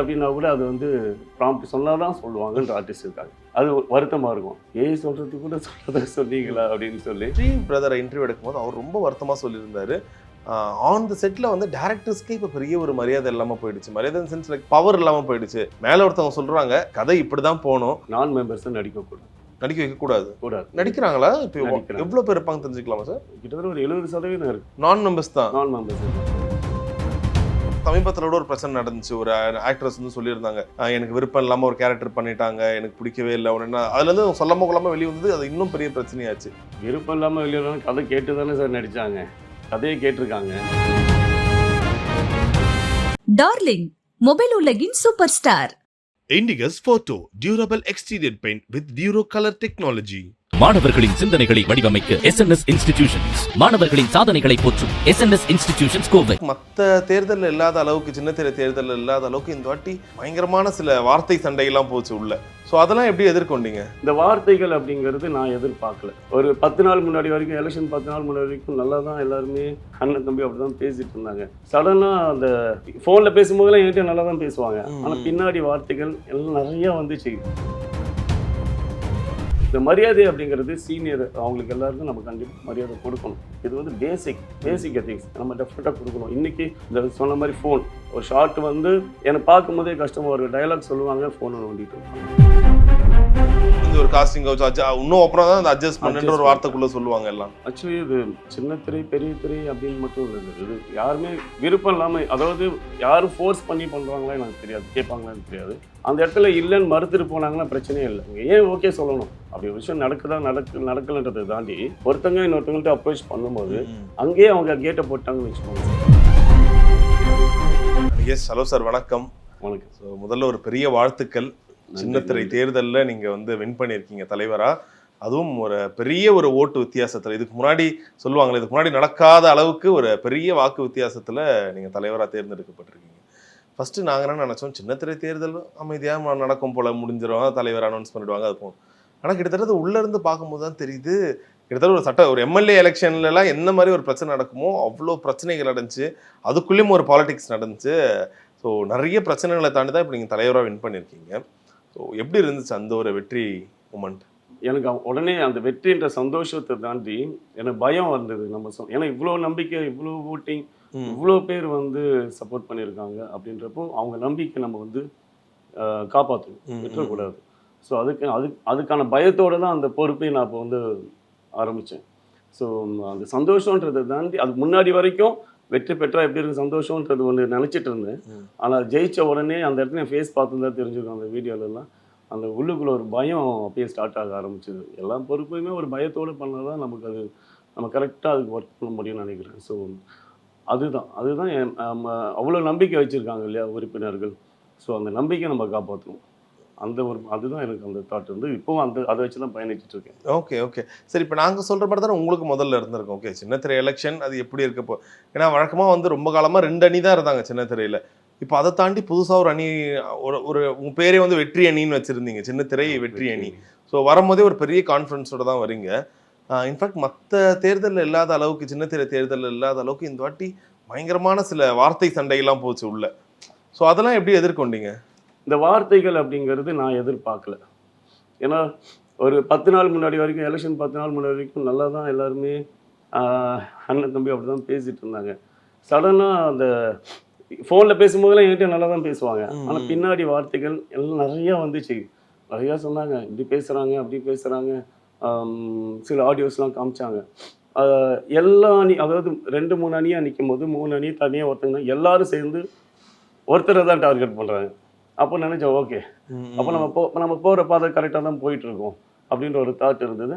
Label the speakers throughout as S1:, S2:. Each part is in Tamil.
S1: அப்படின்னா கூட அது வந்து ப்ராம்ப்ட் சொன்னால் தான் சொல்லுவாங்கன்ற ஆர்டிஸ்ட் இருக்காங்க. அது ஒரு வருத்தமா இருக்கும். ஏய் சொல்றது கூட சொல்றத சொன்னீங்களா அப்படின்னு சொல்லி.
S2: ட்ரீம் பிரதரை இன்டர்வியூ எடுக்கும்போது அவர் ரொம்ப வருத்தமாக சொல்லியிருந்தாரு. ஆன் த செட்டில் வந்து டேரக்டர்ஸ்க்கே இப்போ பெரிய ஒரு மரியாதை இல்லாமல் போயிடுச்சு. மரியாதை சென்ஸ் லைக் பவர் இல்லாமல் போயிடுச்சு. மேலே ஒருத்தவங்க சொல்கிறாங்க கதை இப்படி தான் போகணும்.
S1: நான் மெம்பர்ஸ் நடிக்கக்கூடாது
S2: நடிக்க வைக்கக்கூடாது
S1: கூடாது.
S2: நடிக்கிறாங்களா? இப்போ. எவ்வளோ பேர் இருப்பாங்க தெரிஞ்சுக்கலாமா சார்
S1: கிட்டத்தட்ட ஒரு எழுபது சதவீதம் இருக்கு.
S2: நான் மெம்பர்ஸ் தான்.
S1: நான் மெம்பர்ஸ்
S2: சமீபத்தில் கூட ஒரு பிரச்சனை நடந்துச்சு. ஒரு ஆக்ட்ரஸ் வந்து சொல்லியிருந்தாங்க "ஆஹ் எனக்கு விருப்பம் இல்லாமல் ஒரு கேரக்டர் பண்ணிட்டாங்க எனக்கு பிடிக்கவே இல்லை. உடனே அதுலேருந்து அவங்க சொல்லாம கொள்ளாம வெளியே வந்தது அது இன்னும் பெரிய பிரச்சனையாச்சு.
S1: விருப்பம் இல்லாமல் வெளியே கதை கேட்டு தானே சார் நடிச்சாங்க. கதையை கேட்டிருக்காங்க.
S3: டார்லிங் மொபைல் உலகின் super star
S4: Indigus Photo Durable Exterior Paint with Duro Color Technology.
S5: மாணவர்களின் சிந்தனைகளை வடிவமைக்க எஸ் இன்ஸ்டிடியூஷன்ஸ் மாணவர்களின் சாதனைகளை போற்றும் எஸ் இன்ஸ்டிடியூஷன்ஸ் கோவை.
S2: மற்ற தேர்தலில் இல்லாத அளவுக்கு சின்னத்திரை தேர்தலில் இல்லாத அளவுக்கு இந்த வாட்டி பயங்கரமான சில வார்த்தை சண்டையெல்லாம் போச்சு உள்ள. ஸோ அதெல்லாம் எப்படி எதிர்கொண்டீங்க?
S1: இந்த வார்த்தைகள் அப்படிங்கிறது நான் எதிர்பார்க்கல. ஒரு பத்து நாள் முன்னாடி வரைக்கும் எலெக்ஷன் பத்து நாள் முன்னாடி வரைக்கும் நல்லா தான் எல்லாருமே அண்ணன் தம்பி அப்படி தான் பேசிட்டு இருந்தாங்க. சடனாக அந்த ஃபோனில் பேசும்போதெல்லாம் என்கிட்ட நல்லா தான் பேசுவாங்க ஆனால் பின்னாடி வார்த்தைகள் எல்லாம் நிறைய வந்துச்சு. இந்த மரியாதை அப்படிங்கிறது சீனியர் அவங்களுக்கு எல்லாருக்கும் நம்ம கண்டிப்பாக மரியாதை கொடுக்கணும். இது வந்து பேசிக் பேசிக் எத்திக்ஸ் நம்ம டெஃபினட்டாக கொடுக்கணும். இன்னைக்கு இந்த சொன்ன மாதிரி ஃபோன் ஒரு ஷார்ட் வந்து எனக்கு பார்க்கும்போதே கஷ்டமாக ஒரு டயலாக் சொல்லுவாங்க ஃபோனை நோண்டிட்டு
S2: இந்த ஒரு காஸ்டிங் கவுச் அட்ஜ இன்னும் அப்புறம் தான் அந்த அட்ஜஸ்ட்மெண்ட்ன்ற ஒரு
S1: Adjustment.
S2: வார்த்தைக்குள்ள சொல்லுவாங்க எல்லாம்.
S1: ஆக்சுவலி இது சின்ன திரை பெரிய திரை அப்படின்னு மட்டும் இல்லை. இது யாருமே விருப்பம் இல்லாமல் அதாவது யாரும் ஃபோர்ஸ் பண்ணி பண்ணுறாங்களா எனக்கு தெரியாது. கேட்பாங்களா எனக்கு தெரியாது. அந்த இடத்துல இல்லைன்னு மறுத்துட்டு போனாங்கன்னா பிரச்சனையே இல்லை. ஏன் ஓகே சொல்லணும்? அப்படி ஒரு விஷயம் நடக்குதா நடக்கு நடக்கலன்றதை தாண்டி ஒருத்தங்க இன்னொருத்தவங்கள்ட்ட அப்ரோச் பண்ணும்போது அங்கேயே அவங்க கேட்டை போட்டாங்கன்னு வச்சுக்கோங்க.
S2: எஸ் ஹலோ சார் வணக்கம்.
S1: உனக்கு
S2: ஸோ முதல்ல ஒரு பெரிய வாழ்த்துக்கள். சின்னத்திரை தேர்தலில் நீங்க வந்து வின் பண்ணியிருக்கீங்க தலைவரா. அதுவும் ஒரு பெரிய ஒரு ஓட்டு வித்தியாசத்துல இதுக்கு முன்னாடி சொல்லுவாங்களே இதுக்கு முன்னாடி நடக்காத அளவுக்கு ஒரு பெரிய வாக்கு வித்தியாசத்துல நீங்க தலைவரா தேர்ந்தெடுக்கப்பட்டிருக்கீங்க. ஃபஸ்ட்டு நாங்கள் என்ன நினச்சோம்? சின்னத்திரை தேர்தல் அமைதியாக நடக்கும் போல் முடிஞ்சிடும் தலைவர் அனௌன்ஸ் பண்ணிடுவாங்க அது போகும் ஆனால் கிட்டத்தட்ட உள்ளேருந்து இருந்து பார்க்கும்போது தான் தெரியுது கிட்டத்தட்ட ஒரு சட்ட ஒரு எம்எல்ஏ எலெக்ஷன்லலாம் என்ன மாதிரி ஒரு பிரச்சனை நடக்குமோ அவ்வளோ பிரச்சனைகள் நடந்துச்சு. அதுக்குள்ளேயும் ஒரு பாலிடிக்ஸ் நடந்துச்சு. ஸோ நிறைய பிரச்சனைகளை தாண்டி தான் இப்போ நீங்கள் தலைவராக வின் பண்ணியிருக்கீங்க ஸோ எப்படி இருந்துச்சு அந்த ஒரு வெற்றி மூமெண்ட்
S1: எனக்கு உடனே அந்த வெற்றின்ற சந்தோஷத்தை தாண்டி எனக்கு பயம் வந்தது. நம்ம சொ ஏன்னா இவ்வளோ நம்பிக்கை இவ்வளோ ஓட்டிங் இவ்வளோ பேர் வந்து சப்போர்ட் பண்ணியிருக்காங்க அப்படின்றப்போ அவங்க நம்பிக்கை நம்ம வந்து காப்பாற்றணும் விட்டுறக்கூடாது. ஸோ அதுக்கு அது அதுக்கான பயத்தோட தான் அந்த பொறுப்பை நான் இப்போ வந்து ஆரம்பித்தேன் ஸோ அந்த சந்தோஷன்றதை தாண்டி அதுக்கு முன்னாடி வரைக்கும் வெற்றி பெற்றா எப்படி இருக்கு சந்தோஷன்றது ஒன்று நினச்சிட்டு இருந்தேன். ஆனால் ஜெயிச்ச உடனே அந்த இடத்துல என் ஃபேஸ் பார்த்துருந்தா தெரிஞ்சிருக்கும் அந்த வீடியோலலாம் அந்த உள்ளுக்குள்ள ஒரு பயம் அப்பயே ஸ்டார்ட் ஆக ஆரம்பிச்சது. எல்லா பொறுப்பையுமே ஒரு பயத்தோடு பண்ணால் தான் நமக்கு அது நம்ம கரெக்டாக அதுக்கு ஒர்க் பண்ண முடியும்னு நினைக்கிறேன். ஸோ அதுதான். அதுதான் என் நம்ம அவ்வளோ நம்பிக்கை வச்சுருக்காங்க இல்லையா உறுப்பினர்கள். ஸோ அந்த நம்பிக்கை நம்ம காப்பாற்றணும் அந்த ஒரு அதுதான் எனக்கு அந்த தாட் வந்து. இப்போவும் அந்த அதை வச்சு தான் பயணிச்சுட்டு இருக்கேன்.
S2: ஓகே ஓகே சரி இப்போ நாங்கள் சொல்கிற மாதிரி தானே உங்களுக்கு முதல்ல இருந்திருக்கோம். ஓகே சின்னத்திரை எலெக்ஷன் அது எப்படி இருக்கப்போ ஏன்னா வழக்கமாக வந்து ரொம்ப காலமாக ரெண்டு அணி தான் இருந்தாங்க சின்னத்திரையில். இப்போ அதை தாண்டி புதுசாக ஒரு அணி ஒரு ஒரு உங்கள் பேரே வந்து வெற்றி அணின்னு வச்சுருந்தீங்க. சின்னத்திரை வெற்றி அணி. ஸோ வரும்போதே ஒரு பெரிய கான்ஃபிடன்ஸோட தான் வரீங்க. இன்ஃபேக்ட் மற்ற தேர்தலில் இல்லாத அளவுக்கு சின்னத்திரை தேர்தலில் இல்லாத அளவுக்கு இந்த வாட்டி பயங்கரமான சில வார்த்தை சண்டையெல்லாம் போச்சு உள்ள. ஸோ அதெல்லாம் எப்படி எதிர்கொண்டீங்க?
S1: இந்த வார்த்தைகள் அப்படிங்கிறது நான் எதிர்பார்க்கல. ஏன்னா ஒரு பத்து நாள் முன்னாடி வரைக்கும் எலெக்ஷன் பத்து நாள் முன்னாடி வரைக்கும் நல்லா தான் எல்லாருமே அண்ணன் தம்பி அப்படி தான் பேசிட்டு இருந்தாங்க. சடனாக அந்த ஃபோனில் பேசும்போதெல்லாம் என்கிட்ட நல்லா தான் பேசுவாங்க ஆனால். பின்னாடி வார்த்தைகள் எல்லாம் நிறையா வந்துச்சு. நிறையா சொன்னாங்க. இப்படி பேசுகிறாங்க அப்படி பேசுகிறாங்க சில ஆடியோஸ்லாம் காமிச்சாங்க. எல்லா அணி அதாவது ரெண்டு மூணு அணியாக நிற்கும் போது மூணு அணி தனியாக ஒருத்தங்க எல்லாரும் சேர்ந்து ஒருத்தரை தான் டார்கெட் பண்ணுறாங்க அப்போ நினச்சேன் ஓகே. அப்போ நம்ம போ நம்ம போகிற பாதை கரெக்டாக தான் போயிட்டு இருக்கோம் அப்படின்ற ஒரு தாட் இருந்தது.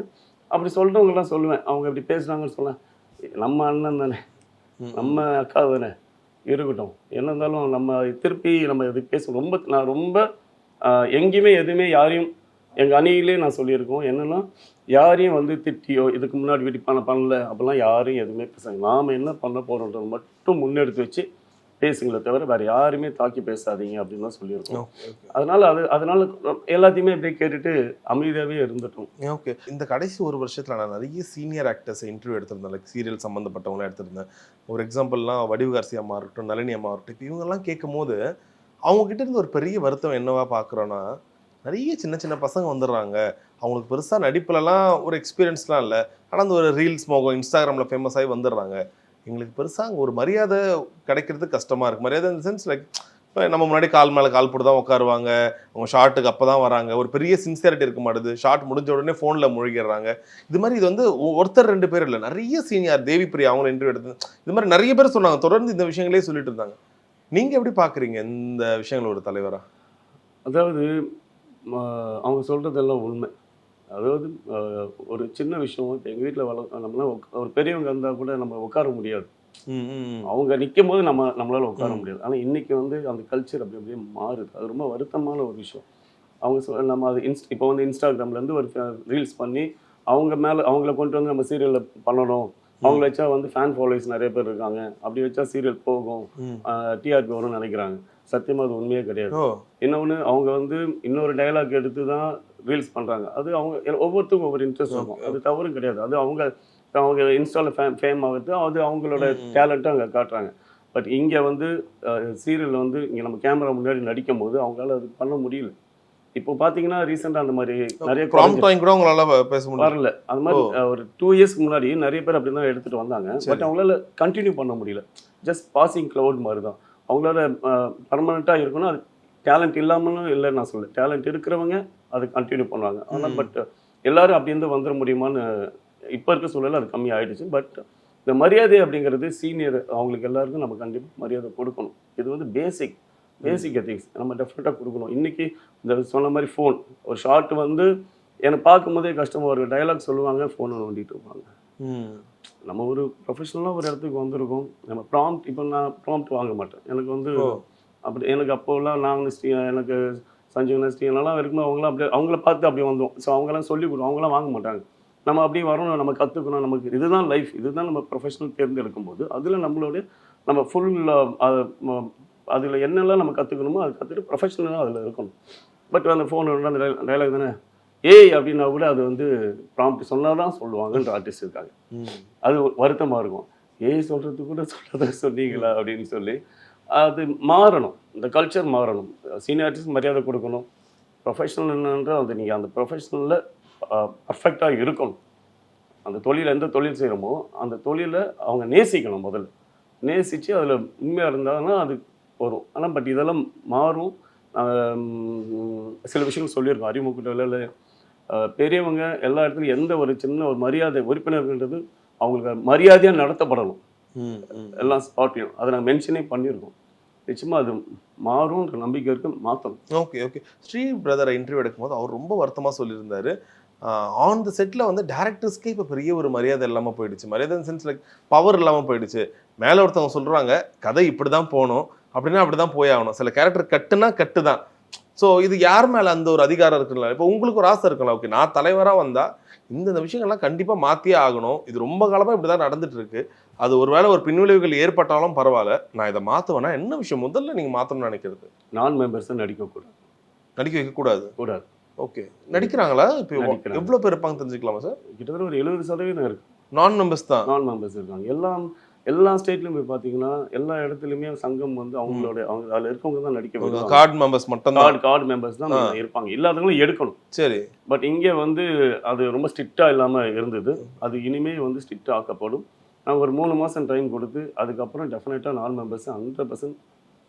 S1: அப்படி சொல்கிறவங்கலாம் சொல்லுவேன். அவங்க இப்படி பேசுனாங்கன்னு சொல்ல நம்ம அண்ணன் தானே. நம்ம அக்கா தானே. இருக்கட்டும். என்ன இருந்தாலும் நம்ம திருப்பி நம்ம இது பேச ரொம்ப நான் ரொம்ப எங்கேயுமே எதுவுமே யாரையும் எங்கள் அணியிலே நான் சொல்லியிருக்கோம். என்னென்னா யாரையும் வந்து திட்டியோ இதுக்கு முன்னாடி வீட்டு பண்ண பண்ணல அப்படிலாம் யாரையும் எதுவுமே பேசுங்க நாம் என்ன பண்ண போகிறோன்றது மட்டும் முன்னெடுத்து வச்சு பேசுங்களே தவிர வேறு யாருமே தாக்கி பேசாதீங்க அப்படின்னு தான் சொல்லியிருக்கோம் அதனால அது அதனால எல்லாத்தையுமே இப்படியே கேட்டுட்டு அமைதியாகவே இருந்துட்டோம்.
S2: ஓகே இந்த கடைசி ஒரு வருஷத்துல நான் நிறைய சீனியர் ஆக்டர்ஸ் இன்டர்வியூ எடுத்திருந்தேன். லைக் சீரியல் சம்மந்தப்பட்டவங்களாம் எடுத்திருந்தேன். ஒரு எக்ஸாம்பிள்லாம் வடிவு கார்சி அம்மா இருக்கட்டும் நளினி அம்மா இருக்கட்டும் இப்போ இவங்கெல்லாம் கேட்கும் போது அவங்க கிட்ட இருந்து ஒரு பெரிய வருத்தம் என்னவா பார்க்குறோன்னா நிறைய சின்ன சின்ன பசங்க வந்துடுறாங்க. அவங்களுக்கு பெருசாக நடிப்புலலாம் ஒரு எக்ஸ்பீரியன்ஸ்லாம் இல்லை. ஆனால் அந்த ஒரு ரீல்ஸ் மோகம் இன்ஸ்டாகிராமில் ஃபேமஸ் ஆகி வந்துடுறாங்க. எங்களுக்கு பெருசாக அங்கே ஒரு மரியாதை கிடைக்கிறது கஷ்டமாக இருக்குது மரியாதை இந்த சென்ஸ் லைக் இப்போ நம்ம முன்னாடி கால் மேலே கால் போட்டு தான் உட்காருவாங்க. அவங்க ஷார்ட்டுக்கு அப்போ தான் வராங்க. ஒரு பெரிய சின்சியாரிட்டி இருக்க மாட்டுது. ஷார்ட் முடிஞ்ச உடனே ஃபோனில் மூழ்கிடுறாங்க. இது மாதிரி இது வந்து ஒருத்தர் ரெண்டு பேர் இல்லை. நிறைய சீனியர் தேவி பிரியா அவங்க இன்டர்வியூ எடுத்து இது மாதிரி நிறைய பேர் சொன்னாங்க. தொடர்ந்து இந்த விஷயங்களே சொல்லிட்டு இருந்தாங்க. நீங்கள் எப்படி பார்க்குறீங்க இந்த விஷயங்களோட ஒரு
S1: அதாவது அவங்க சொல்கிறதெல்லாம் உண்மை. அதாவது ஒரு சின்ன விஷயம் இப்போ எங்கள் வீட்டில் வள நம்மளாம் ஒரு பெரியவங்க இருந்தால் கூட நம்ம உட்கார முடியாது. அவங்க நிற்கும் போது நம்ம நம்மளால உட்கார. முடியாது. ஆனால் இன்னைக்கு வந்து அந்த கல்ச்சர் அப்படி அப்படியே மாறுது. அது ரொம்ப வருத்தமான ஒரு விஷயம். அவங்க சொல் நம்ம அது இன்ஸ்ட் இப்போ வந்து இன்ஸ்டாகிராம்லேருந்து ஒரு ரீல்ஸ் பண்ணி அவங்க மேலே அவங்கள கொண்டு வந்து நம்ம சீரியலில் பண்ணணும். அவங்கள வச்சா வந்து ஃபேன் ஃபாலோவர்ஸ் நிறைய பேர் இருக்காங்க. அப்படி வச்சா சீரியல் போகும். டிஆர்பி வரும்னு நினைக்கிறாங்க. சத்தியமாக அது உண்மையே கிடையாது. இன்னொன்று அவங்க வந்து இன்னொரு டயலாக் எடுத்து தான் ரீல்ஸ் பண்ணுறாங்க அது அவங்க ஒவ்வொருத்தருக்கும் ஒவ்வொரு இன்ட்ரெஸ்ட் இருக்கும். அது தவறும் கிடையாது. அது அவங்க அவங்க இன்ஸ்டாவில் ஃபேம் ஃபேம் ஆகுது அது அவங்களோட
S2: ம்.
S1: டேலண்ட்டை அங்கே காட்டுறாங்க. பட் இங்கே வந்து சீரியலில் வந்து இங்கே நம்ம கேமரா முன்னாடி நடிக்கும் போது அவங்களால அது பண்ண முடியல. இப்போ பார்த்தீங்கன்னா ரீசெண்டாக அந்த மாதிரி நிறைய
S2: கூட உங்களால பேச முடியும்
S1: வரல. அது மாதிரி ஒரு டூ இயர்ஸ்க்கு முன்னாடி நிறைய பேர் அப்படி தான் எடுத்துகிட்டு வந்தாங்க. பட் அவங்களால கண்டினியூ பண்ண முடியல. ஜஸ்ட் பாசிங் க்ளவுட் மாதிரி தான் அவங்களால பர்மனெண்ட்டாக இருக்கணும். அது டேலண்ட் இல்லாமலும் இல்லைன்னு நான் சொல்ல டேலண்ட் இருக்கிறவங்க அது கண்டினியூ பண்ணுவாங்க. ஆனால். பட் எல்லாரும் அப்படி இருந்து வந்துட முடியுமான்னு இப்போ இருக்க சூழல்ல அது கம்மி ஆயிடுச்சு. பட் இந்த மரியாதை அப்படிங்கிறது சீனியர் அவங்களுக்கு எல்லாருக்கும் நம்ம கண்டிப்பாக மரியாதை கொடுக்கணும். இது வந்து பேசிக் பேசிக் எத்திக்ஸ் நம்ம டெஃபினட்டாக கொடுக்கணும். இன்னைக்கு இந்த சொன்ன மாதிரி ஃபோன் ஒரு ஷார்ட் வந்து என்னை பார்க்கும்போதே கஷ்டமாக ஒரு டயலாக் சொல்லுவாங்க ஃபோனை நோண்டிட்டு இருப்பாங்க. நம்ம ஒரு ப்ரொஃபஷனலாக ஒரு இடத்துக்கு வந்திருக்கோம். நம்ம ப்ராம்ப்ட் இப்போ நான் ப்ராம்ப்ட் வாங்க மாட்டேன். எனக்கு வந்து. அப்படி எனக்கு அப்போல்லாம் நாங்கள் ஸ்ரீ எனக்கு சஞ்சீவன ஸ்ரீலாம் இருக்கும்போது அவங்களாம் அப்படியே அவங்கள பார்த்து அப்படியே வந்தோம். ஸோ அவங்களாம் சொல்லி கொடுவோம் அவங்களாம் வாங்க மாட்டாங்க. நம்ம அப்படியே வரணும் நம்ம கற்றுக்கணும் நமக்கு இதுதான் லைஃப் இதுதான் நம்ம ப்ரொஃபஷனல் தேர்ந்தெடுக்கும் போது அதில் நம்மளுடைய நம்ம ஃபுல் அதில் என்னெல்லாம் நம்ம கற்றுக்கணுமோ அதை கற்றுட்டு ப்ரொஃபஷனலாக அதில் இருக்கணும். பட் அந்த ஃபோன் அந்த டைலாக் தானே? ஏய் அப்படின்னா கூட அது வந்து ப்ராம்ப்ட் சொன்னால் தான் சொல்லுவாங்கன்ற ஆர்டிஸ்ட் இருக்காங்க. அது வருத்தமாக இருக்கும். ஏய் சொல்கிறது கூட சொல்கிறத சொன்னீங்களா அப்படின்னு சொல்லி அது மாறணும். இந்த கல்ச்சர் மாறணும். சீனியாரிட்டிஸ் மரியாதை கொடுக்கணும். ப்ரொஃபஷனல் என்னன்ற அது நீங்கள் அந்த ப்ரொஃபஷனலில் பர்ஃபெக்டாக இருக்கணும். அந்த தொழில் எந்த தொழில் செய்கிறோமோ அந்த தொழிலை அவங்க நேசிக்கணும் முதல்ல. நேசித்து அதில் உண்மையாக இருந்தாங்கன்னா அது வரும். ஆனால் பட் இதெல்லாம் மாறும். சில விஷயங்கள் சொல்லியிருக்கோம். அறிமுகத்தில் பெரியவங்க எல்லா இடத்துலையும் எந்த ஒரு சின்ன ஒரு மரியாதை உறுப்பினர்கள்ன்றது அவங்களுக்கு மரியாதையாக நடத்தப்படணும். எல்லாம் ஸ்பாட்லையும் அதை நாங்கள் மென்ஷனே பண்ணியிருக்கோம். நிச்சயமாக அது மாறும்ன்ற நம்பிக்கை இருக்கு மாற்றணும்
S2: ஓகே ஓகே ஸ்ரீ பிரதரை இன்டர்வியூ எடுக்கும்போது அவர் ரொம்ப வருத்தமாக சொல்லியிருந்தாரு. ஆன் த செட்டில் வந்து டேரக்டர்ஸ்க்கே இப்போ பெரிய ஒரு மரியாதை இல்லாமல் போயிடுச்சு. மரியாதை சென்ஸ் லைக் பவர் இல்லாமல் போயிடுச்சு. மேலே ஒருத்தவங்க சொல்கிறாங்க கதை இப்படி தான் போகணும். அப்படின்னா அப்படி தான் போயாகணும் சில கேரக்டர் கட்டுனா கட்டு தான் ஸோ இது யார் மேலே அந்த ஒரு அதிகாரம் இருக்குல்ல? இப்போ உங்களுக்கு ஒரு ஆசை இருக்குல்ல? ஓகே நான் தலைவராக வந்தால் இந்த இந்த விஷயங்கள்லாம் கண்டிப்பாக மாற்றியே ஆகணும். இது ரொம்ப காலமாக இப்படி தான் நடந்துட்டு இருக்கு அது ஒருவேளை ஒரு பின்விளைவுகள் ஏற்பட்டாலும் பரவாயில்ல. நான் இதை மாற்றுவேன்னா என்ன விஷயம்? முதல்ல நீங்கள் மாற்றணும்னு நினைக்கிறது.
S1: நான் மெம்பர்ஸை நடிக்கக்கூடாது
S2: நடிக்க வைக்கக்கூடாது
S1: கூடாது?
S2: ஓகே நடிக்கிறாங்களா? இப்போ. எவ்வளவு பேர் இருப்பாங்க தெரிஞ்சுக்கலாமா சார்
S1: கிட்டத்தட்ட ஒரு எழுபது சதவீதம் இருக்கு.
S2: நான் மெம்பர்ஸ் தான்.
S1: நான் மெம்பர்ஸ் இருக்காங்க. எல்லாம் எல்லா ஸ்டேட்லையும் போய் பார்த்தீங்கன்னா எல்லா இடத்துலையுமே சங்கம் வந்து அவங்களோட அவங்க அதில் இருக்கவங்க தான் நடிக்க விடுவாங்க
S2: கார்டு மெம்பர்ஸ் மட்டும்
S1: கார்டு கார்டு மெம்பர்ஸ் தான். இருப்பாங்க. இல்லாதவங்களும் எடுக்கணும்.
S2: சரி.
S1: பட் இங்கே வந்து அது ரொம்ப ஸ்ட்ரிக்டாக இல்லாமல் இருந்தது. அது இனிமே வந்து ஸ்ட்ரிக்ட் ஆக்கப்படும். நாங்கள் ஒரு மூணு மாதம் டைம் கொடுத்து அதுக்கப்புறம் டெஃபினட்டாக நான் மெம்பர்ஸ் ஹண்ட்ரட் பர்சன்ட்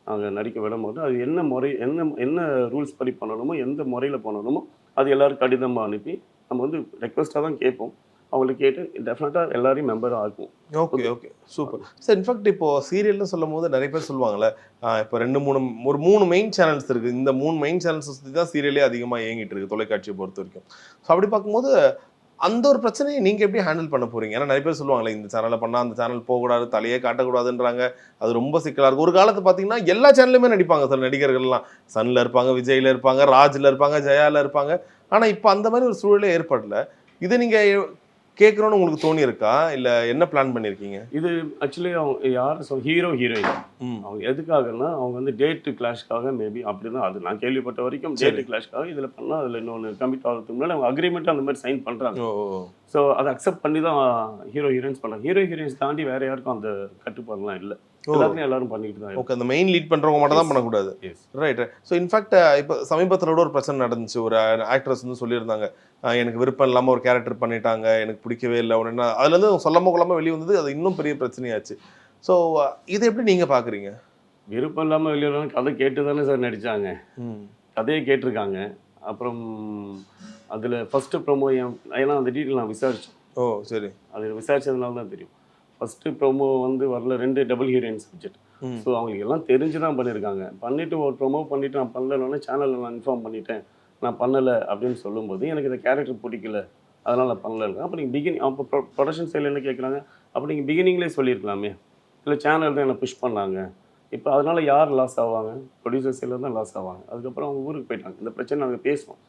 S1: நாங்கள் நடிக்க விட மாட்டோம். அது என்ன முறை என்ன என்ன ரூல்ஸ் படி பண்ணணுமோ எந்த முறையில் பண்ணணுமோ அது எல்லாரும் கடிதமாக அனுப்பி நம்ம வந்து ரெக்வஸ்ட்டாக தான் கேட்போம். அவங்கள கேட்டு டெஃபினட்டாக எல்லாரையும் மெம்பர் ஆகும்
S2: okay okay super sir in fact இப்போ சீரியல்னு சொல்லும் போது நிறைய பேர் சொல்லுவாங்கல்ல இப்போ ரெண்டு மூணு ஒரு மூணு மெயின் சேனல்ஸ் இருக்குது இந்த மூணு மெயின் சேனல்ஸ் சுற்றி தான் சீரியலே அதிகமாக இயங்கிட்டு இருக்கு தொலைக்காட்சியை பொறுத்த வரைக்கும். ஸோ அப்படி பார்க்கும்போது அந்த ஒரு பிரச்சனையை நீங்கள் எப்படி ஹேண்டில் பண்ண போகிறீங்க ஏன்னா நிறைய பேர் சொல்லுவாங்களே இந்த சேனலை பண்ணால் அந்த சேனல் போகக்கூடாது தலையே காட்டக்கூடாதுன்றாங்க. அது ரொம்ப சிக்கலாக இருக்கும் ஒரு காலத்து பார்த்தீங்கன்னா எல்லா சேனல்லுமே நடிப்பாங்க சார் நடிகர்கள்லாம். சனில் இருப்பாங்க விஜயில் இருப்பாங்க ராஜில் இருப்பாங்க ஜெயாவில் இருப்பாங்க. ஆனால் இப்போ அந்த மாதிரி ஒரு சூழலே ஏற்படல. இதை நீங்கள் கேட்கணும்னு உங்களுக்கு தோணி இருக்கா இல்ல என்ன பிளான் பண்ணிருக்கீங்க?
S1: இது ஆக்சுவலி அவங்க யார் சொல் ஹீரோ ஹீரோயின் அவங்க எதுக்காகன்னா அவங்க வந்து டேட்டு கிளாஷ்க்காக மேபி அப்படி தான் அது நான் கேள்விப்பட்ட வரைக்கும். டேட்டு கிளாஷ்க்காக இதில் பண்ணால் அதில் இன்னொன்று கமிட் ஆகிறதுக்கு முன்னாடி அவங்க அக்ரிமெண்ட் அந்த மாதிரி சைன் பண்ணுறாங்க. ஸோ அதை அக்செப்ட் பண்ணி தான் ஹீரோ ஹீரோயின்ஸ் பண்ணுறாங்க ஹீரோ ஹீரோயின்ஸ் தாண்டி வேற யாருக்கும் அந்த கட்டுப்பாடுலாம் இல்லை. எல்லாத்தையும் எல்லாரும் பண்ணிட்டு தான்
S2: ஓகே அந்த மெயின் லீட் பண்றவங்க மட்டும் தான் பண்ணக்கூடாது. ரைட் ஸோ இன்ஃபேக்ட் இப்போ சமீபத்தில் கூட ஒரு பிரச்சனை நடந்துச்சு. ஒரு ஆக்ட்ரஸ் வந்து சொல்லியிருந்தாங்க. எனக்கு விருப்பம் இல்லாமல் ஒரு கேரக்டர் பண்ணிட்டாங்க. எனக்கு பிடிக்கவே இல்லை. உடனே அதுலேருந்து சொல்லாம கொள்ளாம வெளியே வந்தது அது இன்னும் பெரிய பிரச்சனையாச்சு. ஸோ இதை எப்படி நீங்க பாக்குறீங்க?
S1: விருப்பம் இல்லாமல் வெளியே கதை கேட்டு தானே சார் நடிச்சாங்க.
S2: ம்.
S1: கதையை கேட்டிருக்காங்க. அப்புறம் அதில் ஃபஸ்ட்டு ப்ரோமோ ஏன்னா அந்த டீட்டெயில் நான் விசாரித்தேன்
S2: ஓ சரி.
S1: அது விசாரிச்சதுனால தான் தெரியும். ஃபஸ்ட்டு ப்ரோமோ வந்து வரல ரெண்டு டபுள் ஹீரோயின் சப்ஜெக்ட். ஸோ அவங்களுக்கு எல்லாம் தெரிஞ்சு தான் பண்ணியிருக்காங்க. பண்ணிவிட்டு ஒரு ப்ரோமோ பண்ணிவிட்டு நான் பண்ணலன்னு சேனலில் நான் இன்ஃபார்ம் பண்ணிட்டேன். நான் பண்ணலை அப்படின்னு சொல்லும்போது எனக்கு இந்த கேரக்டர் பிடிக்கல. அதனால் நான் பண்ணல அப்போ நீங்கள் பிகினிங் அப்போ ப்ரொடக்ஷன் சைடில் என்ன கேட்குறாங்க அப்போ நீங்கள் பிகினிங்லேயே சொல்லியிருக்கலாமே. இல்லை சேனல் தான் என்னை புஷ் பண்ணாங்க. இப்போ அதனால் யார் லாஸ் ஆவாங்க? ப்ரொடியூசர் சைடில் தான் லாஸ் ஆவாங்க. அதுக்கப்புறம் அவங்க ஊருக்கு போயிட்டாங்க. இந்த பிரச்சனை நாங்கள் பேசுவோம்.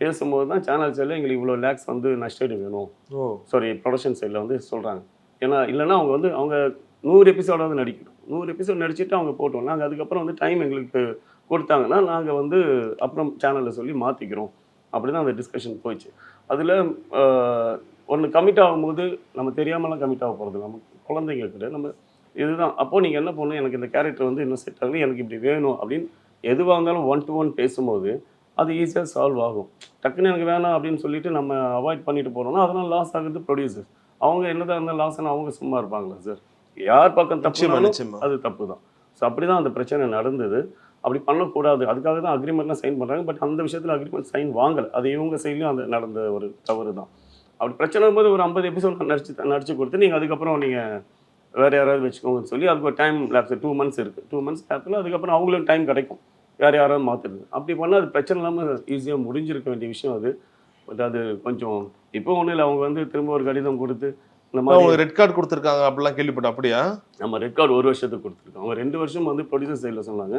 S1: பேசும்போது தான் சேனல் சைடில் எங்களுக்கு இவ்வளோ லேக்ஸ் வந்து நஷ்டஈடு வேணும்.
S2: ஓ.
S1: சாரி ப்ரொடக்ஷன் சைடில் வந்து சொல்கிறாங்க ஏன்னா இல்லைன்னா அவங்க வந்து அவங்க நூறு எபிசோட வந்து நடிக்கணும். நூறு எபிசோட் நடிச்சுட்டு அவங்க போட்டோம். நாங்கள் அதுக்கப்புறம் வந்து டைம் எங்களுக்கு கொடுத்தாங்கன்னா நாங்கள் வந்து அப்புறம் சேனலில் சொல்லி மாற்றிக்கிறோம் அப்படி தான் அந்த டிஸ்கஷன் போயிடுச்சு அதில் ஒன்று கமிட் ஆகும்போது நம்ம தெரியாமலாம் கமிட் ஆக போகிறது நம்ம குழந்தைங்க கிடையாது நம்ம இதுதான். அப்போது நீங்கள் என்ன பண்ணணும்? எனக்கு இந்த கேரக்டர் வந்து இன்னும் செட் ஆகுது எனக்கு இப்படி வேணும் அப்படின்னு எதுவாக இருந்தாலும் ஒன் டு ஒன் பேசும்போது அது ஈஸியாக சால்வ் ஆகும். டக்குன்னு எனக்கு வேணாம் அப்படின்னு சொல்லிட்டு நம்ம அவாய்ட் பண்ணிட்டு போகிறோம்னா அதெல்லாம் லாஸ் ஆகுது ப்ரொடியூசர்ஸ் அவங்க என்னதான் இருந்தாலும் லாஸ்னா அவங்க சும்மா இருப்பாங்களா சார் யார் பக்கம் தப்பு அது தப்பு தான் ஸோ அப்படி தான் அந்த பிரச்சனை நடந்தது. அப்படி பண்ணக்கூடாது. அதுக்காக தான் அக்ரிமெண்ட்லாம் சைன் பண்ணுறாங்க பட் அந்த விஷயத்தில் அக்ரிமெண்ட் சைன் வாங்கலை. அது இவங்க சைட்லையும் அந்த நடந்த ஒரு தவறு தான் அப்படி பிரச்சனை வரும்போது ஒரு ஐம்பது எபிசோட் நடிச்சு நடிச்சு கொடுத்து நீங்கள் அதுக்கப்புறம் நீங்கள் வேறு யாராவது வச்சுக்கோங்கன்னு சொல்லி அதுக்கு ஒரு டைம் லேப்ஸ் டூ மந்த்ஸ் இருக்குது டூ மந்த்ஸ் கேப்பில் அதுக்கப்புறம் அவங்களுக்கு டைம் கிடைக்கும். வேறு யாராவது மாற்றுறது அப்படி பண்ணால் அது பிரச்சனை இல்லாமல் ஈஸியாக முடிஞ்சிருக்க வேண்டிய விஷயம் அது. பட் அது கொஞ்சம் இப்போ ஒன்றும் இல்லை அவங்க வந்து திரும்ப ஒரு கடிதம் கொடுத்து இந்த மாதிரி
S2: ரெட் கார்டு கொடுத்துருக்காங்க அப்படிலாம் கேள்விப்பட்டேன் அப்படியா?
S1: நம்ம ரெக்கார்டு ஒரு வருஷத்துக்கு கொடுத்துருக்கோம். அவங்க ரெண்டு வருஷம் வந்து ப்ரொடியூசர் சைடில் சொன்னாங்க.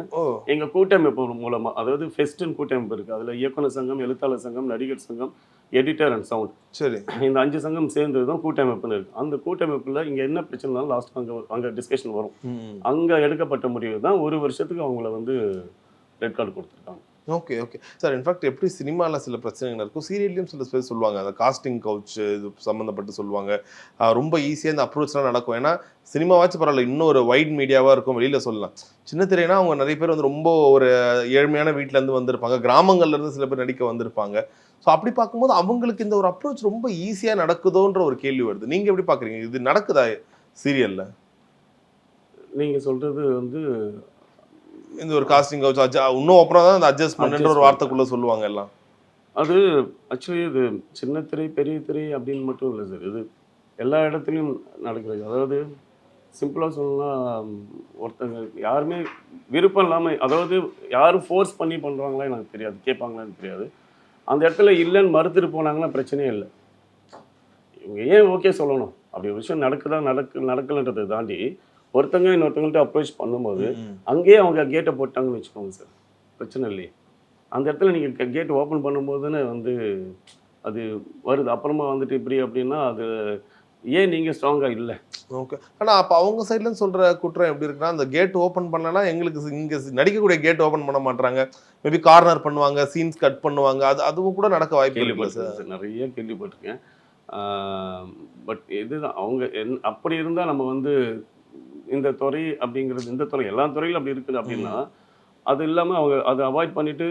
S1: எங்கள் கூட்டமைப்பு மூலமாக அதாவது ஃபெஸ்ட்டுன்னு கூட்டமைப்பு இருக்குது அதில் இயக்குனர் சங்கம் எழுத்தாளர் சங்கம் நடிகர் சங்கம் எடிட்டர் அண்ட் சவுண்ட்
S2: சரி.
S1: இந்த அஞ்சு சங்கம் சேர்ந்தது தான் கூட்டமைப்புன்னு இருக்குது அந்த கூட்டமைப்பில் இங்கே என்ன பிரச்சனைனாலும் லாஸ்ட் அங்கே அங்கே டிஸ்கஷன் வரும். அங்கே எடுக்கப்பட்ட முடிவு தான் ஒரு வருஷத்துக்கு அவங்கள வந்து ரெட் கார்டு கொடுத்துருக்காங்க.
S2: Okay okay sir in fact எப்படி சினிமாவில் சில பிரச்சனைகள் இருக்கும்? சீரியல்லையும் சில பேர் சொல்லுவாங்க. அந்த காஸ்டிங் கவுச் இது சம்மந்தப்பட்டு சொல்லுவாங்க. ரொம்ப ஈஸியாக இந்த அப்ரோச்லாம் நடக்கும். ஏன்னா சினிமாவாச்சும் பரவாயில்ல இன்னும் ஒரு வைட் மீடியாவாக இருக்கும் வெளியில் சொல்லலாம். சின்ன திரைனா அவங்க நிறைய பேர் வந்து ரொம்ப ஒரு ஏழ்மையான வீட்டிலேருந்து வந்திருப்பாங்க. கிராமங்கள்லேருந்து சில பேர் நடிக்க வந்திருப்பாங்க. ஸோ அப்படி பார்க்கும்போது அவங்களுக்கு இந்த ஒரு அப்ரோச் ரொம்ப ஈஸியாக நடக்குதோன்ற ஒரு கேள்வி வருது. நீங்கள் எப்படி பார்க்குறீங்க? இது நடக்குதா சீரியலில்?
S1: நீங்கள் சொல்கிறது வந்து
S2: இந்த ஒரு காஸ்டிங் கவுச் அட்ஜ இன்னும் அப்புறம் தான் அந்த அட்ஜஸ்ட்மெண்ட்ன்ற ஒரு. வார்த்தைக்குள்ளே சொல்லுவாங்க எல்லாம்.
S1: அது ஆக்சுவலி இது சின்ன திரை பெரிய திரை அப்படின்னு மட்டும் இல்லை சார் இது எல்லா இடத்துலையும் நடக்கிறது அதாவது சிம்பிளாக சொல்லணும்னா ஒருத்தங்க யாருமே விருப்பம் இல்லாமல் அதாவது யாரும் ஃபோர்ஸ் பண்ணி பண்ணுறாங்களா எனக்கு தெரியாது. கேட்பாங்களான்னு தெரியாது. அந்த இடத்துல இல்லைன்னு மறுத்துட்டு போனாங்கன்னா பிரச்சனையே இல்லை. இவங்க ஏன் ஓகே சொல்லணும்? அப்படி ஒரு விஷயம் நடக்குதா நடக்கு நடக்கலன்றதை தாண்டி ஒருத்தங்க இன்னொருத்தவங்கள்ட்ட அப்ரோச் பண்ணும்போது. அங்கேயே அவங்க கேட்டை போட்டாங்கன்னு வச்சுக்கோங்க சார் பிரச்சனை இல்லையே. அந்த இடத்துல நீங்கள் கேட் ஓப்பன் பண்ணும்போது தானே வந்து அது வருது. அப்புறமா வந்துட்டு இப்படி அப்படின்னா அது ஏன் நீங்கள் ஸ்ட்ராங்காக இல்லை?
S2: ஓகே ஆனா அப்ப அவங்க சைடுல இருந்து சொல்ற குற்றம் எப்படி இருக்குன்னா அந்த கேட் ஓபன் பண்ணலனா எங்களுக்கு இங்க நடிக்கக்கூடிய கேட் ஓபன் பண்ண மாட்டாங்க மேபி கார்னர் பண்ணுவாங்க சீன்ஸ் கட் பண்ணுவாங்க. அது அதுவும் கூட நடக்க வாய்ப்பு
S1: கேள்விப்பட்டிருக்கேன் சார் நிறைய கேள்விப்பட்டிருக்கேன். பட் இதுதான் அவங்க என் அப்படி இருந்தால் நம்ம வந்து இந்த துறை அப்படிங்கிறது இந்த துறை எல்லா துறையிலும் அப்படி இருக்குது அப்படின்னா அது இல்லாமல் அவங்க அதை அவாய்ட் பண்ணிட்டு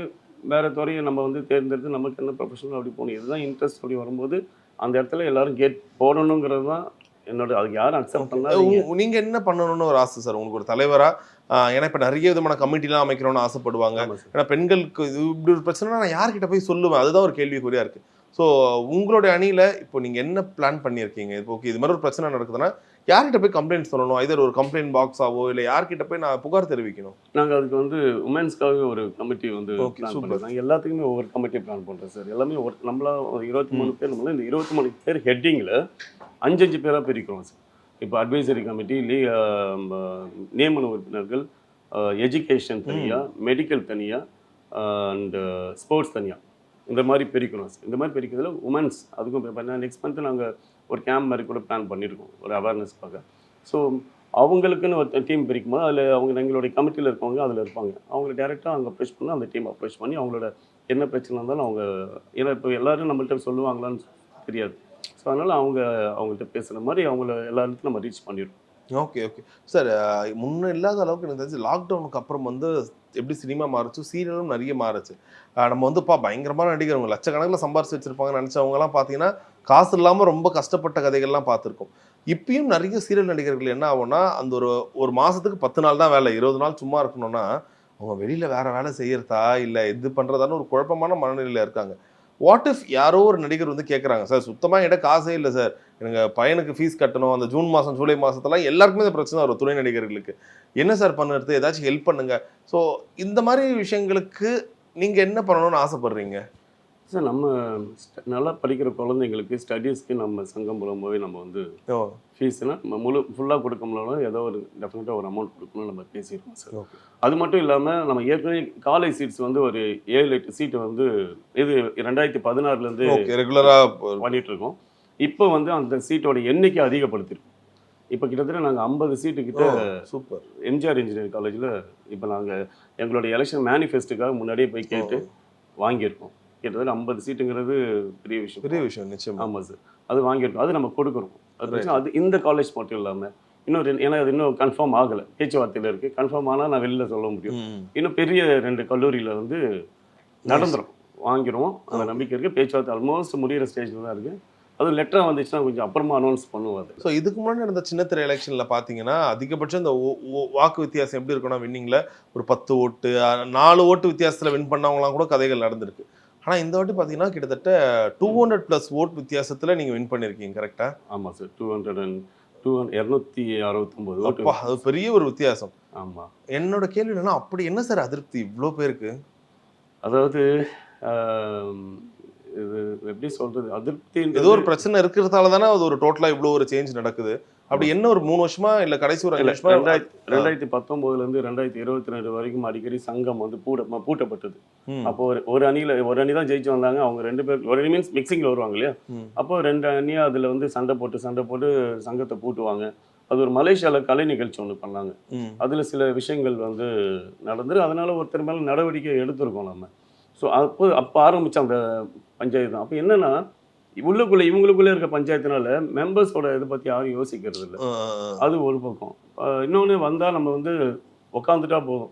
S1: வேற துறையை நம்ம வந்து தேர்ந்தெடுத்து நமக்கு என்ன ப்ரொஃபஷனல் அப்படி போகணும். இதுதான் இன்ட்ரெஸ்ட் அப்படி வரும்போது அந்த இடத்துல எல்லாரும் கேட் போடணுங்கிறது தான் என்னோட அதுக்கு யாரும் அக்செப்ட்
S2: உங்க- நீங்க என்ன பண்ணணும்னு ஒரு ஆசை சார் உங்களுக்கு ஒரு தலைவரா ஏன்னா இப்ப நிறைய விதமான கமிட்டிலாம் அமைக்கணும்னு ஆசைப்படுவாங்க. ஏன்னா பெண்களுக்கு இது இப்படி ஒரு பிரச்சனைனா நான் யார்கிட்ட போய் சொல்லுவேன்? அதுதான் ஒரு கேள்விக்குறியா இருக்கு. ஸோ உங்களுடைய அணியில இப்போ நீங்க என்ன பிளான் பண்ணியிருக்கீங்க? இப்போ ஓகே இது மாதிரி ஒரு பிரச்சனை நடக்குதுன்னா யார்கிட்ட போய் கம்ப்ளைண்ட் சொல்லணும்? இதர் ஒரு கம்ப்ளைண்ட் பாக்ஸாவோ இல்லை யார்கிட்ட போய் நான் புகார் தெரிவிக்கணும்?
S1: நாங்கள் அதுக்கு வந்து உமன்ஸ்க்காக ஒரு கமிட்டி வந்து. பண்ணிருக்காங்க எல்லாத்துக்குமே ஒவ்வொரு கமிட்டி பிளான் பண்ணுறோம் சார் எல்லாமே ஒரு நம்மளா ஒரு இருபத்தி மூணு பேர் நம்மள இந்த இருபத்தி மூணு பேர் ஹெட்டிங்கில் அஞ்சு அஞ்சு பேராக பிரிக்கிறோம் சார் இப்போ அட்வைசரி கமிட்டி லீ நியமன உறுப்பினர்கள் எஜுகேஷன் தனியாக மெடிக்கல் தனியாக அண்ட் ஸ்போர்ட்ஸ் தனியாக இந்த மாதிரி பிரிக்கணும் சார் இந்த மாதிரி பிரிக்கிறதுல உமன்ஸ் அதுக்கும் நெக்ஸ்ட் மந்த் நாங்கள் ஒரு கேம்ப் மாதிரி கூட பிளான் பண்ணியிருக்கோம் ஒரு அவேர்னஸ்க்காக ஸோ அவங்களுக்குன்னு ஒரு டீம் பிரிக்கும்போது அதில் அவங்க எங்களுடைய கமிட்டியில் இருக்கவங்க அதில் இருப்பாங்க. அவங்களை டேரெக்டாக அங்கே அப்ரோச் பண்ணி அந்த டீம் அப்ரோச் பண்ணி அவங்களோட என்ன பிரச்சனை இருந்தாலும் அவங்க ஏன்னா இப்போ எல்லாரும் நம்மள்ட்ட சொல்லுவாங்களான்னு தெரியாது. ஸோ அதனால் அவங்க அவங்கள்ட்ட பேசுகிற மாதிரி அவங்கள எல்லாருக்கும் நம்ம ரீச் பண்ணிடுறோம்
S2: ஓகே ஓகே சார் முன்னே இல்லாத அளவுக்கு எனக்கு தெரிஞ்சு லாக்டவுனுக்கு அப்புறம் வந்து எப்படி சினிமா மாறுச்சு? சீரியலும் நிறைய மாறுச்சு. நம்ம வந்துப்பா பயங்கரமான நடிகர். அவங்க லட்சக்கணக்கில் சம்பாரிச்சு வச்சுருப்பாங்க நினச்சவங்கலாம் பார்த்தீங்கன்னா காசு இல்லாமல் ரொம்ப கஷ்டப்பட்ட கதைகள்லாம் பார்த்துருக்கோம். இப்பயும் நிறைய சீரியல் நடிகர்கள் என்ன ஆகும்னா அந்த ஒரு ஒரு மாதத்துக்கு பத்து நாள் தான் வேலை இருபது நாள் சும்மா இருக்கணும்னா அவங்க வெளியில் வேறு வேலை செய்கிறதா இல்லை இது பண்ணுறதான்னு ஒரு குழப்பமான மனநிலையில் இருக்காங்க. வாட் இஃப் யாரோ ஒரு நடிகர் வந்து கேட்குறாங்க சார் சுத்தமாக என்கிட்ட காசே இல்லை சார். எனக்கு பையனுக்கு ஃபீஸ் கட்டணும் அந்த ஜூன் மாதம் ஜூலை மாதத்தெல்லாம் எல்லாருக்குமே இந்த பிரச்சனை வரும் துணை நடிகர்களுக்கு. என்ன சார் பண்ணுறது? ஏதாச்சும் ஹெல்ப் பண்ணுங்கள் ஸோ இந்த மாதிரி விஷயங்களுக்கு நீங்கள் என்ன பண்ணணும்னு ஆசைப்பட்றீங்க?
S1: சார் நம்ம நல்லா படிக்கிற குழந்தைங்களுக்கு ஸ்டடீஸ்க்கு நம்ம சங்கம் மூலமாகவே நம்ம வந்து ஃபீஸ்னால் நம்ம முழு ஃபுல்லாக கொடுக்க முடியலனாலும் ஏதோ ஒரு டெஃபினட்டாக ஒரு அமௌண்ட் கொடுக்கணும்னு நம்ம பேசியிருக்கோம் சார். அது மட்டும் இல்லாமல் நம்ம ஏற்கனவே காலேஜ் சீட்ஸ் வந்து ஒரு ஏழு எட்டு சீட்டு வந்து இது ரெண்டாயிரத்தி பதினாறுலேருந்து
S2: ரெகுலராக
S1: பண்ணிட்டு இருக்கோம் இப்போ வந்து அந்த சீட்டோட எண்ணிக்கை அதிகப்படுத்திருக்கோம். இப்போ கிட்டத்தட்ட நாங்கள் ஐம்பது சீட்டு கிட்ட
S2: சூப்பர்.
S1: எம்ஜிஆர் இன்ஜினியரிங் காலேஜில் இப்போ நாங்கள் எங்களுடைய எலெக்ஷன் மேனிஃபெஸ்ட்டுக்காக முன்னாடியே போய் கேட்டு வாங்கியிருக்கோம். கிட்டத்தட்ட ஐம்பது சீட்டுங்கிறது பெரிய விஷயம்.
S2: பெரிய விஷயம் நிச்சயமா.
S1: ஆமாம் சார் அது வாங்கியிருக்கோம் அது நம்ம கொடுக்குறோம் அது பிரச்சனை. அது இந்த காலேஜ் மட்டும் இல்லாமல் இன்னும் ரெண்டு ஏன்னா அது இன்னும் கன்ஃபார்ம் ஆகலை. பேச்சுவார்த்தையில் இருக்குது கன்ஃபார்ம் ஆனால் நான் வெளில சொல்ல முடியும். இன்னும் பெரிய ரெண்டு கல்லூரியில் வந்து நடந்துரும். வாங்கிடுவோம் அந்த நம்பிக்கை இருக்குது பேச்சுவார்த்தை ஆல்மோஸ்ட் முடியிற ஸ்டேஜில் தான் இருக்குது அது லெட்டராக வந்துச்சுன்னா கொஞ்சம் அப்புறமா அனௌன்ஸ் பண்ணுவோம் அது
S2: ஸோ இதுக்கு முன்னாடி நடந்த சின்னத்திரை எலெக்ஷன்ல பார்த்தீங்கன்னா அதிகபட்சம் இந்த வாக்கு வித்தியாசம் எப்படி இருக்கும்னா வின்னிங்ல ஒரு பத்து ஓட்டு நாலு ஓட்டு வித்தியாசத்தில் வின் பண்ணவங்களாம் கூட கதைகள் நடந்திருக்கு. ஆனா இந்த வாட்டி பார்த்தீங்கன்னா கிட்டத்தட்ட டூ ஹண்ட்ரட் ப்ளஸ் ஓட் வித்தியாசத்துல நீங்க வின் பண்ணிருக்கீங்க கரெக்டா
S1: ஆமாம் sir two hundred and two இரநூத்தி அறுபத்தொம்போது
S2: அப்பா அது பெரிய ஒரு வித்தியாசம்.
S1: ஆமாம்
S2: என்னோட கேள்வி என்னன்னா அப்படி என்ன சார் அதிருப்தி இவ்வளோ பேருக்கு?
S1: அதாவது இது எப்படி சொல்றது? அதிருப்தி
S2: ஏதோ ஒரு பிரச்சனை இருக்கிறதால தானே அது ஒரு டோட்டலா இவ்வளோ ஒரு சேஞ்ச் நடக்குது. அப்படி என்ன ஒரு மூணு வருஷமா இல்ல கடைசி ஒரு அஞ்சு வருஷமா
S1: ரெண்டாயிரத்தி ரெண்டாயிரத்தி பத்தொன்பதுல இருந்து ரெண்டாயிரத்தி இருபத்தி ரெண்டு வரைக்கும் அடிக்கடி சங்கம் வந்து பூட பூட்டப்பட்டது. அப்போ ஒரு ஒரு அணியில ஒரு அணி தான் ஜெயிச்சு வந்தாங்க. அவங்க ரெண்டு பேர் ஒரு அணி மீன்ஸ் மிக்சிங்ல வருவாங்க இல்லையா. அப்போ ரெண்டு அணியா அதுல வந்து சண்டை போட்டு சண்டை போட்டு சங்கத்தை பூட்டுவாங்க. அது ஒரு மலேசியால கலை நிகழ்ச்சி ஒன்று பண்ணாங்க. அதுல சில விஷயங்கள் வந்து நடந்துரு. அதனால ஒருத்தர் மேல நடவடிக்கை எடுத்திருக்கோம் நம்ம. ஸோ அப்போ அப்போ ஆரம்பிச்ச அந்த பஞ்சாயத்து தான். அப்போ என்னன்னா உள்ளுக்குள்ள இவங்களுக்குள்ளே இருக்க பஞ்சாயத்துனால மெம்பர்ஸோட இதை பத்தி யாரும் யோசிக்கிறது இல்லை. அது ஒரு பக்கம். அஹ் இன்னொன்னு வந்தா நம்ம வந்து உக்காந்துட்டா போதும்.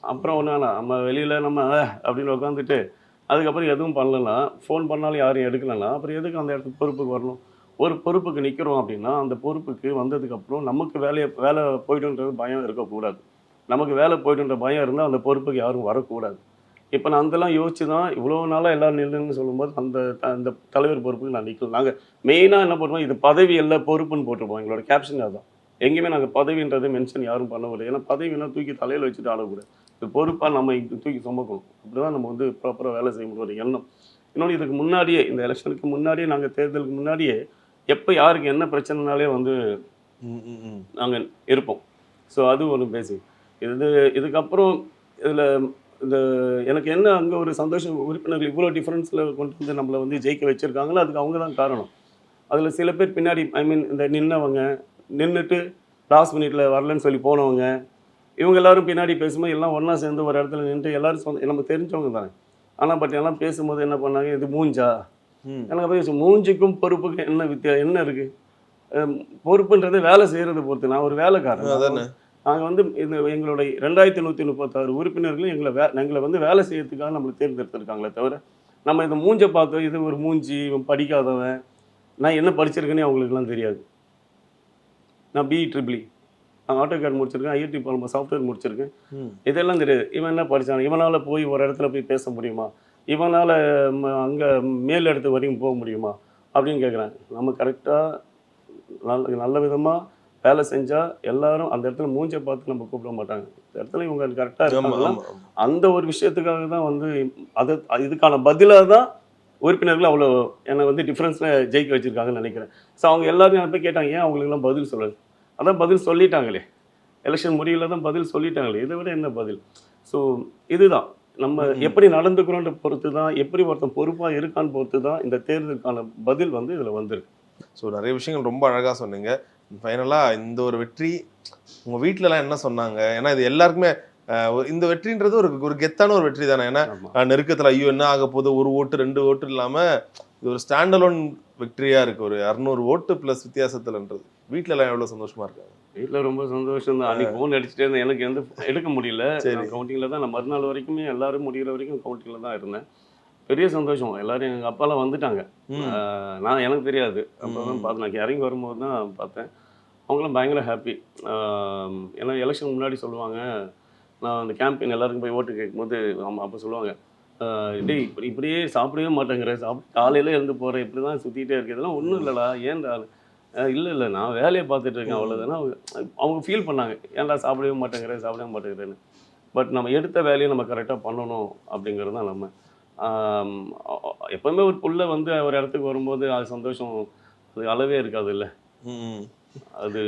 S1: அப்புறம் ஒன்று நம்ம வெளியில நம்ம அப்படின்னு உட்காந்துட்டு அதுக்கப்புறம் எதுவும் பண்ணலன்னா ஃபோன் பண்ணாலும் யாரும் எடுக்கலன்னா அப்புறம் எதுக்கு அந்த இடத்துக்கு பொறுப்புக்கு வரணும்? ஒரு பொறுப்புக்கு நிற்கிறோம் அப்படின்னா அந்த பொறுப்புக்கு வந்ததுக்கப்புறம் நமக்கு வேலையை வேலை போய்ட்டுன்றது பயம் இருக்கக்கூடாது. நமக்கு வேலை போய்ட்டுன்ற பயம் இருந்தால் அந்த பொறுப்புக்கு யாரும் வரக்கூடாது. இப்போ நான் அதெல்லாம் யோசிச்சு தான் இவ்வளோ நாளாக எல்லாரும் நில்லுன்னு சொல்லும்போது அந்த அந்த தலைவர் பொறுப்புக்கு நான் நிற்கல நாங்கள் மெயினாக என்ன பண்ணுவோம் இது பதவி இல்லை பொறுப்புன்னு போட்டிருப்போம். எங்களோட கேப்ஷன் அதுதான். எங்கேயுமே நாங்கள் பதவின்றது மென்ஷன் யாரும் பண்ணவில்லை. ஏன்னா பதவினா தூக்கி தலையில் வச்சுட்டு ஆடக்கூடாது. இது பொறுப்பாக நம்ம தூக்கி சுமக்கணும். அப்படி தான் நம்ம வந்து ப்ராப்பராக வேலை செய்ய முடியும் ஒரு எண்ணம். இன்னொன்று இதுக்கு முன்னாடியே இந்த எலெக்ஷனுக்கு முன்னாடியே நாங்கள் தேர்தலுக்கு முன்னாடியே எப்போ யாருக்கு என்ன பிரச்சனைனாலே வந்து. நாங்கள் இருப்போம். ஸோ அது ஒரு பேசிக் இது இதுக்கப்புறம் இதில் இந்த எனக்கு என்ன அங்கே ஒரு சந்தோஷம் உறுப்பினர்கள் இவ்வளோ டிஃப்ரென்ஸில் கொண்டு வந்து நம்மளை வந்து ஜெயிக்க வச்சுருக்காங்களோ அதுக்கு அவங்க தான் காரணம். அதில் சில பேர் பின்னாடி ஐ மீன் இந்த நின்னவங்க நின்றுட்டு லாஸ்ட் மினிட்ல வரலன்னு சொல்லி போனவங்க இவங்க எல்லாரும் பின்னாடி பேசும்போது எல்லாம் ஒன்றா சேர்ந்து ஒரு இடத்துல நின்று எல்லாரும் சொந்த நம்ம தெரிஞ்சவங்க தானே. ஆனால் பட் எல்லாம் பேசும்போது என்ன பண்ணாங்க இது மூஞ்சா. எனக்கு அப்போ மூஞ்சிக்கும் பொறுப்புக்கும் என்ன வித்தியா என்ன இருக்குது பொறுப்புன்றது வேலை செய்கிறத பொறுத்து நான் ஒரு வேலைக்காரன்.
S2: அதானே.
S1: நாங்கள் வந்து இந்த எங்களுடைய ரெண்டாயிரத்தி நூற்றி முப்பத்தாறு உறுப்பினர்களும் எங்களை வே எங்களை வந்து வேலை செய்யறதுக்காக நம்மளை தேர்ந்தெடுத்திருக்காங்களே தவிர நம்ம இந்த மூஞ்சை பார்த்தோம் இது ஒரு மூஞ்சி இவன் படிக்காதவன் நான் என்ன படிச்சிருக்கேனே அவங்களுக்குலாம் தெரியாது. நான் பிஇ ட்ரிபிளி நான் ஆட்டோ கார்டு முடிச்சிருக்கேன் ஐஐடி பாலமா சாஃப்ட்வேர் முடிச்சிருக்கேன். இதெல்லாம் தெரியாது. இவன் என்ன படிச்சான் இவனால் போய் ஒரு இடத்துல போய் பேச முடியுமா? இவனால் அங்கே மேல் இடத்து வரைக்கும் போக முடியுமா? அப்படின்னு கேட்குறாங்க நம்ம கரெக்டாக நல்ல நல்ல விதமாக வேலை செஞ்சால் எல்லாரும் அந்த இடத்துல மூஞ்சை பார்த்து நம்ம கூப்பிட மாட்டாங்க. இந்த இடத்துல இவங்க கரெக்டாக இருக்காங்களா?
S2: ஆமா.
S1: அந்த ஒரு விஷயத்துக்காக தான் வந்து அது இதுக்கான பதிலாக தான் உறுப்பினர்கள் அவ்வளோ என்னை வந்து டிஃப்ரென்ஸில் ஜெயிக்க வச்சிருக்காங்கன்னு நினைக்கிறேன். ஸோ அவங்க எல்லாரும் என்ன போய் கேட்டாங்க ஏன் அவங்களுக்குலாம் பதில் சொல்லலை? அதான் பதில் சொல்லிட்டாங்களே. எலெக்ஷன் முடியல தான் பதில் சொல்லிட்டாங்களே. இதை விட என்ன பதில்? ஸோ இதுதான். நம்ம எப்படி நடந்துக்கிறோன்ற பொறுத்து தான் எப்படி ஒருத்தன் பொறுப்பாக இருக்கான்னு பொறுத்து தான் இந்த தேர்தலுக்கான பதில் வந்து இதில் வந்திருக்கு.
S2: ஸோ நிறைய விஷயங்கள் ரொம்ப அழகா சொன்னீங்க. ஃபைனலா இந்த ஒரு வெற்றி உங்க வீட்ல எல்லாம் என்ன சொன்னாங்க? ஏன்னா இது எல்லாருக்குமே இந்த வெற்றின்றது ஒரு ஒரு கெத்தான ஒரு வெற்றி தானே. ஏன்னா நெருக்கத்துல ஐயோ என்ன ஆக போகுது? ஒரு ஓட்டு ரெண்டு ஓட்டு இல்லாம இது ஒரு ஸ்டாண்டலோன் வெற்றியா இருக்கு. ஒரு இரநூறு ஓட்டு பிளஸ் வித்தியாசத்துலன்றது. வீட்ல எல்லாம் எவ்வளவு சந்தோஷமா இருக்காங்க?
S1: வீட்டில் ரொம்ப சந்தோஷம் தான் அன்னைக்கு ஃபோன் அடிச்சுட்டே இருந்தேன். எனக்கு எந்த எடுக்க முடியல.
S2: சரி.
S1: கவுண்டிங்கில் தான் நான் மறுநாள் வரைக்குமே எல்லாரும் முடிகிற வரைக்கும் கவுண்டிங்கில் தான் இருந்தேன். பெரிய சந்தோஷம். எல்லாரும் எங்கள் அப்பாலாம் வந்துட்டாங்க. நான் எனக்கு தெரியாது. அப்போ தான்
S2: ம்.
S1: பார்த்தேன் நான் இறங்கி வரும்போது தான் பார்த்தேன் அவங்களும் பயங்கர ஹாப்பி ஏன்னா எலெக்ஷன் முன்னாடி சொல்லுவாங்க நான் அந்த கேம்பெயின் எல்லாருக்கும் போய் ஓட்டு கேட்கும்போது ஆமாம் அப்போ சொல்லுவாங்க இப்படி டேய் இப்படி இப்படியே சாப்பிடவே மாட்டேங்கிற சாப் காலையில் இருந்து போகிறேன் இப்படி தான் சுற்றிட்டே இருக்கு. இதெல்லாம் ஒன்றும் இல்லைடா ஏன்டா? இல்லை இல்லை நான் வேலையை பார்த்துட்டு இருக்கேன் அவ்வளோதானே அவங்க ஃபீல் பண்ணாங்க ஏன்டா சாப்பிடவே மாட்டேங்கிறேன் சாப்பிடவே மாட்டேங்கிறேன்னு. பட் நம்ம எடுத்த வேலையை நம்ம கரெக்டாக பண்ணணும் அப்படிங்கிறது தான் நம்ம. எப்போவுமே ஒரு புள்ள வந்து ஒரு இடத்துக்கு வரும்போது அது சந்தோஷம் அது அளவே இருக்காது இல்லை? அது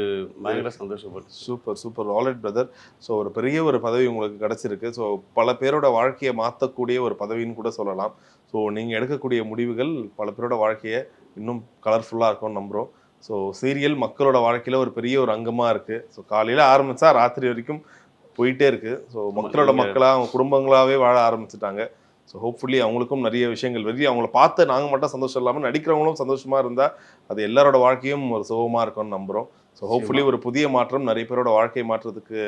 S1: பயங்கர சந்தோஷப்பட்டு.
S2: Super super. Alright brother so ஒரு பெரிய ஒரு பதவி உங்களுக்கு கிடைச்சிருக்கு. ஸோ பல பேரோட வாழ்க்கையை மாற்றக்கூடிய ஒரு பதவின்னு கூட சொல்லலாம். ஸோ நீங்கள் எடுக்கக்கூடிய முடிவுகள் பல பேரோட வாழ்க்கையை இன்னும் கலர்ஃபுல்லாக இருக்கும்னு நம்புகிறோம் ஸோ சீரியல் மக்களோட வாழ்க்கையில் ஒரு பெரிய ஒரு அங்கமாக இருக்குது ஸோ காலையில் ஆரம்பித்தா ராத்திரி வரைக்கும் போயிட்டே இருக்குது ஸோ மக்களோட மக்களாக அவங்க குடும்பங்களாகவே வாழ ஆரம்பிச்சிட்டாங்க. ஸோ ஹோப்ஃபுல்லி அவங்களுக்கும் நிறைய விஷயங்கள் வெறி அவங்கள பார்த்து நாங்கள் மட்டும் சந்தோஷம் இல்லாமல் நடிக்கிறவங்களும் சந்தோஷமாக இருந்தால் அது எல்லாரோட வாழ்க்கையும் ஒரு சுகமாக இருக்கும்னு நம்புகிறோம் ஸோ ஹோப்ஃபுல்லி ஒரு புதிய மாற்றம் நிறைய பேரோட வாழ்க்கை மாற்றத்துக்கு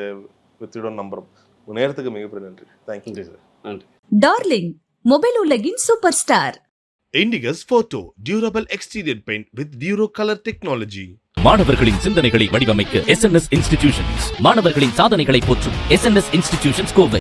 S2: வித்திடும் நம்புகிறோம் உங்க நேரத்துக்கு மிகப்பெரிய நன்றி. Thank you
S1: sir. நன்றி.
S3: டார்லிங் மொபைல் உலகின் super star
S4: Indigus Photo Durable Exterior Paint with Duro Color Technology.
S5: மாணவர்களின் சிந்தனைகளை வடிவமைக்க எஸ் என் எஸ் இன்ஸ்டிடியூஷன்ஸ் மாணவர்களின் சாதனைகளை போற்றும் S N S institutions Kovai.